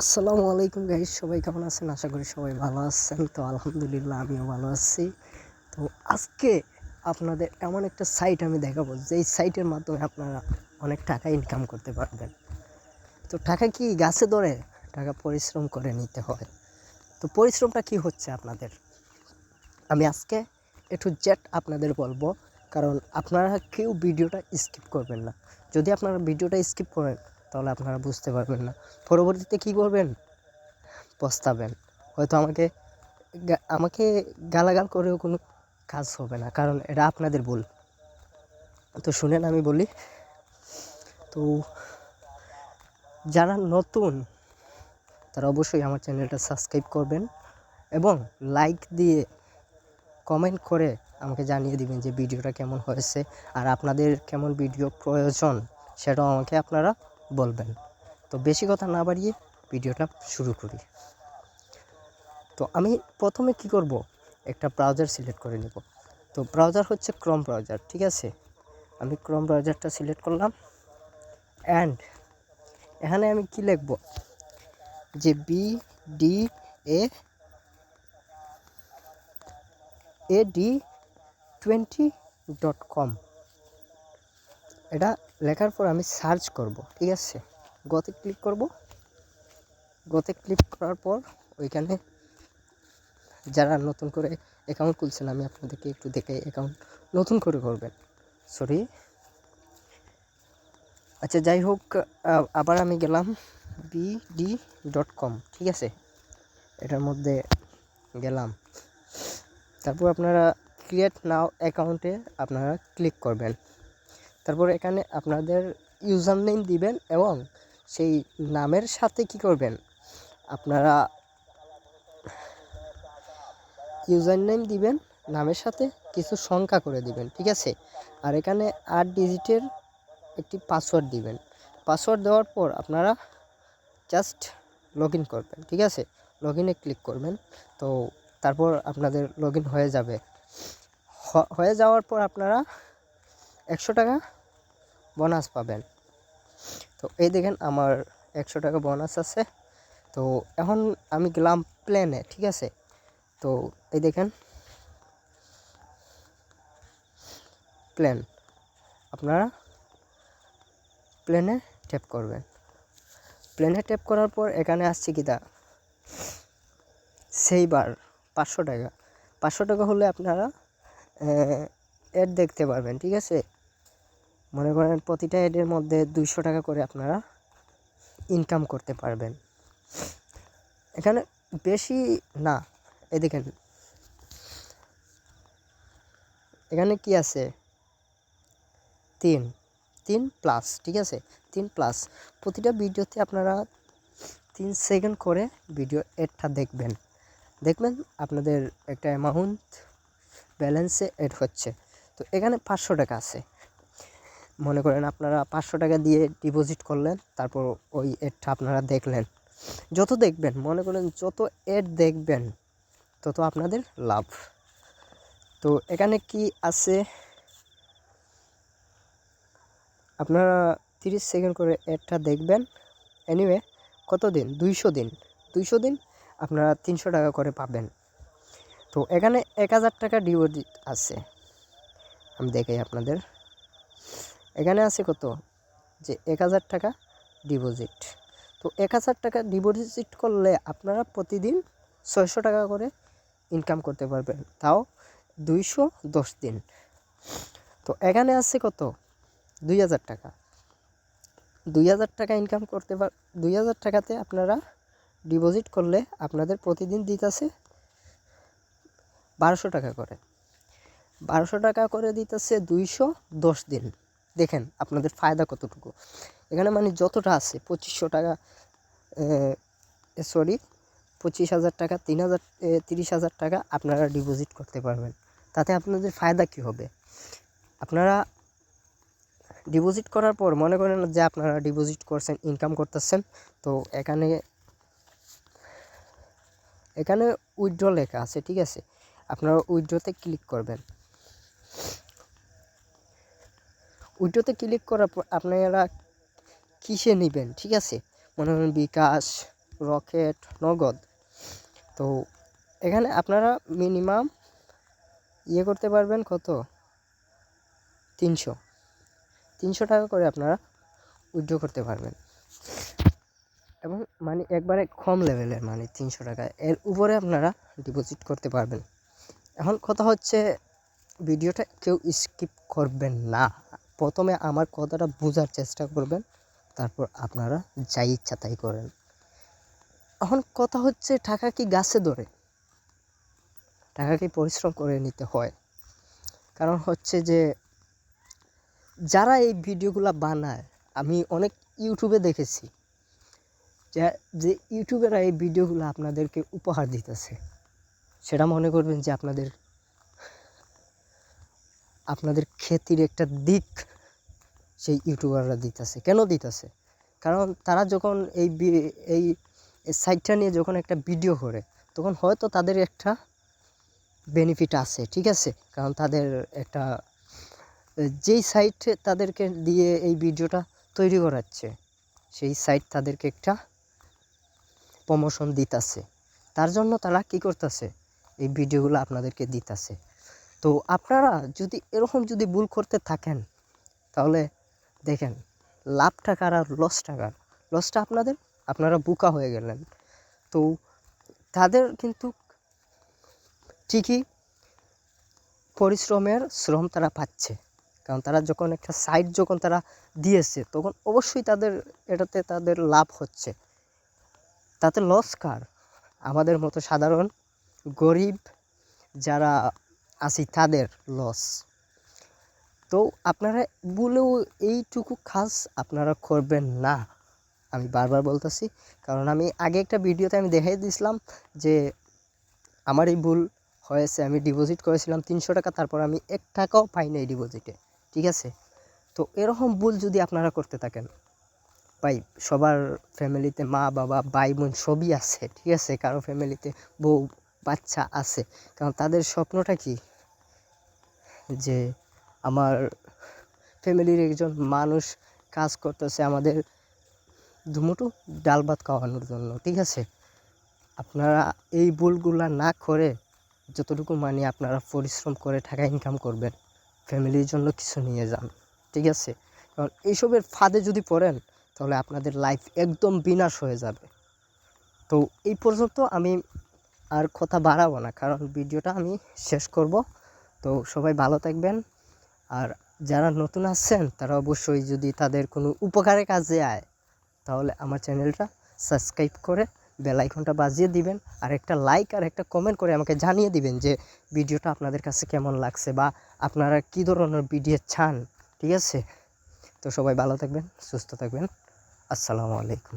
আসসালামু আলাইকুম গাইস সবাই কেমন আছেন? আশা করি সবাই ভালো আছেন। তো আলহামদুলিল্লাহ, আমিও ভালো আছি। তো আজকে আপনাদের এমন একটা সাইট আমি দেখাবো, যেই সাইটের মাধ্যমে আপনারা অনেক টাকা ইনকাম করতে পারবেন। তো টাকা কি গাছে ধরে? টাকা পরিশ্রম করে নিতে হয়। তো পরিশ্রমটা কি হচ্ছে আপনাদের? আমি আজকে একটু জেট আপনাদের বলব, কারণ আপনারা কেউ ভিডিওটা স্কিপ করবেন না। যদি আপনারা ভিডিওটা স্কিপ করেন তাহলে আপনারা বুঝতে পারবেন না। পরবর্তীতে কী করবেন? পস্তাবেন। হয়তো আমাকে আমাকে গালাগাল করেও কোনো কাজ হবে না, কারণ এটা আপনাদের ভুল। তো শুনেন, আমি বলি, তো যারা নতুন, তারা অবশ্যই আমার চ্যানেলটা সাবস্ক্রাইব করবেন এবং লাইক দিয়ে কমেন্ট করে আমাকে জানিয়ে দিবেন যে ভিডিওটা কেমন হয়েছে, আর আপনাদের কেমন ভিডিও প্রয়োজন, সেটাও আমাকে আপনারা বলবেন। তো বেশি কথা না বাড়িয়ে ভিডিওটা শুরু করি। তো আমি প্রথমে কি করব? একটা ব্রাউজার সিলেক্ট করে নেব। তো ব্রাউজার হচ্ছে ক্রম ব্রাউজার ঠিক আছে? আমি ক্রম ব্রাউজারটা সিলেক্ট করলাম। অ্যান্ড এখানে আমি কি লিখব? যে B D A A D twenty dot com এটা লেখার পর আমি সার্চ করব, ঠিক আছে? গতে ক্লিক করব। গতে ক্লিক করার পর ওইখানে যারা নতুন করে অ্যাকাউন্ট খুলছেন, আমি আপনাদেরকে একটু দেখে অ্যাকাউন্ট নতুন করে করবেন। সরি আচ্ছা যাই হোক আবার আমি গেলাম বিডি ডট কম ঠিক আছে? এটার মধ্যে গেলাম। তারপর আপনারা ক্রিয়েট নাও অ্যাকাউন্টে আপনারা ক্লিক করবেন। তারপর এখানে আপনাদের ইউজার নেম দিবেন এবং সেই নামের সাথে কি করবেন? আপনারা ইউজার নেম দিবেন, নামের সাথে কিছু সংখ্যা করে দিবেন, ঠিক আছে? আর এখানে আট ডিজিটের একটি পাসওয়ার্ড দিবেন। পাসওয়ার্ড দেওয়ার পর আপনারা জাস্ট লগ করবেন, ঠিক আছে? লগ ক্লিক করবেন, তো তারপর আপনাদের লগ হয়ে যাবে। হয়ে যাওয়ার পর আপনারা একশো টাকা বোনাস পাবেন। তো এই দেখেন আমার একশো টাকা বোনাস আছে। তো এখন আমি গেলাম প্লেনে ঠিক আছে? তো এই দেখেন প্লেন আপনারা প্লেনে ট্যাপ করবেন। প্লেনে ট্যাপ করার পর এখানে আসছে কি তা? সেইবার পাঁচশো টাকা। পাঁচশো টাকা হলে আপনারা অ্যাড দেখতে পারবেন, ঠিক আছে? মনে করেন প্রতিটা অ্যাডের মধ্যে দুইশো টাকা করে আপনারা ইনকাম করতে পারবেন। এখানে বেশি না দেখেন। এখানে কি আছে? তিন তিন প্লাস ঠিক আছে? তিন প্লাস প্রতিটা ভিডিওতে আপনারা তিন সেকেন্ড করে ভিডিও এডটা দেখবেন। দেখবেন আপনাদের একটা অ্যামাউন্ট ব্যালেন্সে এড হচ্ছে। তো এখানে পাঁচশো টাকা আছে। মনে করেন আপনারা পাঁচশো টাকা দিয়ে ডিপোজিট করলেন, তারপর ওই এডটা আপনারা দেখলেন। যত দেখবেন, মনে করেন যত এড দেখবেন, তত আপনাদের লাভ। তো এখানে কি আছে? আপনারা তিরিশ সেকেন্ড করে এডটা দেখবেন। এনিওয়ে কত দিন? দুইশো দিন। দুইশো দিন আপনারা তিনশো টাকা করে পাবেন। তো এখানে এক হাজার টাকা ডিপোজিট আছে। আমি দেখাই আপনাদের। এখানে আছে কত? যে এক হাজার টাকা ডিপোজিট তো এক হাজার টাকা ডিপোজিট করলে আপনারা প্রতিদিন ছয়শো টাকা করে ইনকাম করতে পারবেন। তাও দুইশো দশ দিন। তো এখানে আছে কত? দুই হাজার টাকা। দুই হাজার টাকা ইনকাম করতে পার দুই হাজার টাকাতে আপনারা ডিপোজিট করলে আপনাদের প্রতিদিন দিতে আছে বারোশো টাকা করে। বারোশো টাকা করে দিতেছে দুইশো দশ দিন। দেখেন আপনাদের ফায়দা কতটুকু। এখানে মানে যতটা আছে, পঁচিশশো টাকা সরি পঁচিশ হাজার টাকা, তিন হাজার তিরিশ হাজার টাকা আপনারা ডিপোজিট করতে পারবেন। তাতে আপনাদের ফায়দা কী হবে? আপনারা ডিপোজিট করার পর মনে করেন যে আপনারা ডিপোজিট করছেন ইনকাম করতেছেন, তো এখানে এখানে উইথড্র লেখা আছে, ঠিক আছে? আপনারা উইথড্রতে ক্লিক করবেন। উইথড্রতে ক্লিক করার পর আপনারা কিসে নেবেন? ঠিক আছে? মনে করেন বিকাশ, রকেট, নগদ। তো এখানে আপনারা মিনিমাম ইয়ে করতে পারবেন কত? তিনশো। তিনশো টাকা করে আপনারা উইথড্র করতে পারবেন। এবং মানে একবারে কম লেভেলের মানে তিনশো টাকা। এর উপরে আপনারা ডিপোজিট করতে পারবেন। এখন কথা হচ্ছে ভিডিওটা কেউ স্কিপ করবেন না। প্রথমে আমার কথাটা বোঝার চেষ্টা করবেন, তারপর আপনারা যাই ইচ্ছা তাই করেন। এখন কথা হচ্ছে টাকা কি গাছে ধরে? টাকা কি পরিশ্রম করে নিতে হয়? কারণ হচ্ছে যে, যারা এই ভিডিওগুলো বানায়, আমি অনেক ইউটিউবে দেখেছি, যে যে ইউটিউবেরা এই ভিডিওগুলো আপনাদেরকে উপহার দিতেছে। সেটা মনে করবেন যে আপনাদের আপনাদের খ্যাতির একটা দিক সেই ইউটিউবাররা দিতেছে। কেন দিতেছে? কারণ তারা যখন এই এই সাইটটা নিয়ে যখন একটা ভিডিও করে, তখন হয়তো তাদের একটা বেনিফিট আছে, ঠিক আছে? কারণ তাদের একটা, যেই সাইট তাদেরকে দিয়ে এই ভিডিওটা তৈরি করাচ্ছে, সেই সাইট তাদেরকে একটা প্রমোশন দিতেছে। তার জন্য তারা কি করতেছে? এই ভিডিওগুলো আপনাদেরকে দিতেছে। তো আপনারা যদি এরকম যদি ভুল করতে থাকেন, তাহলে দেখেন, লাভ টাকার আর লস টাকার লসটা আপনাদের, আপনারা বুকা হয়ে গেলেন। তো তাদের কিন্তু ঠিকই পরিশ্রমের শ্রম তারা পাচ্ছে। কারণ তারা যখন একটা সাইট যখন তারা দিয়েছে, তখন অবশ্যই তাদের, এটাতে তাদের লাভ হচ্ছে। তাতে লস কার? আমাদের মতো সাধারণ গরিব যারা আছি তাদের লস তো আপনারা বলেও এইটুকু কাজ আপনারা করবেন না। আমি বারবার বলতেছি, কারণ আমি আগে একটা ভিডিওতে আমি দেখাই দিয়েছিলাম যে আমার এই ভুল হয়েছে, আমি ডিপোজিট করেছিলাম তিনশো টাকা, তারপর আমি এক টাকাও পাই না এই ডিপোজিটে ঠিক আছে? তো এরকম ভুল যদি আপনারা করতে থাকেন, ভাই, সবার ফ্যামিলিতে মা, বাবা ভাই বোন সবই আছে, ঠিক আছে? কারও ফ্যামিলিতে বউ, বাচ্চা আছে, কারণ তাদের স্বপ্নটা কি? যে আমার ফ্যামিলির একজন মানুষ কাজ করতেছে আমাদের দুমুটো ডাল ভাত খাওয়ানোর জন্য, ঠিক আছে? আপনারা এই ভুলগুলা না করে যতটুকু মানে আপনারা পরিশ্রম করে টাকা ইনকাম করবেন, ফ্যামিলির জন্য কিছু নিয়ে যান, ঠিক আছে? কারণ এইসবের ফাঁদে যদি পড়েন, তাহলে আপনাদের লাইফ একদম বিনাশ হয়ে যাবে। তো এই পর্যন্ত আমি আর কথা বাড়াবো না, কারণ ভিডিওটা আমি শেষ করব। তো সবাই ভালো থাকবেন। আর যারা নতুন আসছেন, তারা অবশ্যই যদি তাদের কোনো উপকারে কাজে আয়, তাহলে আমার চ্যানেলটা সাবস্ক্রাইব করে বেল আইকনটা বাজিয়ে দিবেন। আর একটা লাইক আর একটা কমেন্ট করে আমাকে জানিয়ে দিবেন যে ভিডিওটা আপনাদের কাছে কেমন লাগছে বা আপনারা কী ধরনের ভিডিও চান, ঠিক আছে? তো সবাই ভালো থাকবেন, সুস্থ থাকবেন। আসসালামু আলাইকুম।